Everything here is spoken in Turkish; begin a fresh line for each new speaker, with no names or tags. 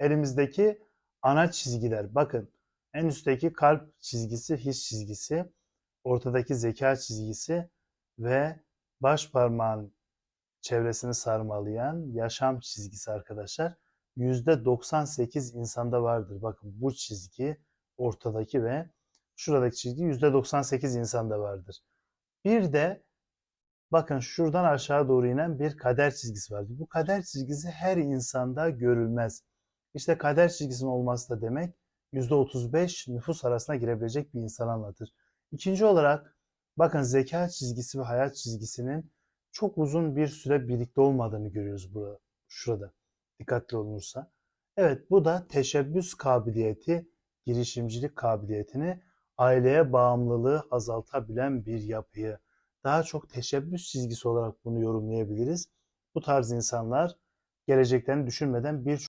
elimizdeki ana çizgiler. Bakın en üstteki kalp çizgisi, his çizgisi, ortadaki zeka çizgisi ve baş parmağın çevresini sarmalayan yaşam çizgisi arkadaşlar. %98 insanda vardır. Bakın bu çizgi ortadaki ve şuradaki çizgi %98 insanda vardır. Bir de bakın şuradan aşağı doğru inen bir kader çizgisi vardır. Bu kader çizgisi her insanda görülmez. İşte kader çizgisinin olması da demek %35 nüfus arasına girebilecek bir insan anlatır. İkinci olarak bakın zeka çizgisi ve hayat çizgisinin çok uzun bir süre birlikte olmadığını görüyoruz burada, şurada. Dikkatli olunursa. Evet bu da teşebbüs kabiliyeti, girişimcilik kabiliyetini aileye bağımlılığı azaltabilen bir yapıyı. Daha çok teşebbüs çizgisi olarak bunu yorumlayabiliriz. Bu tarz insanlar geleceklerini düşünmeden birçok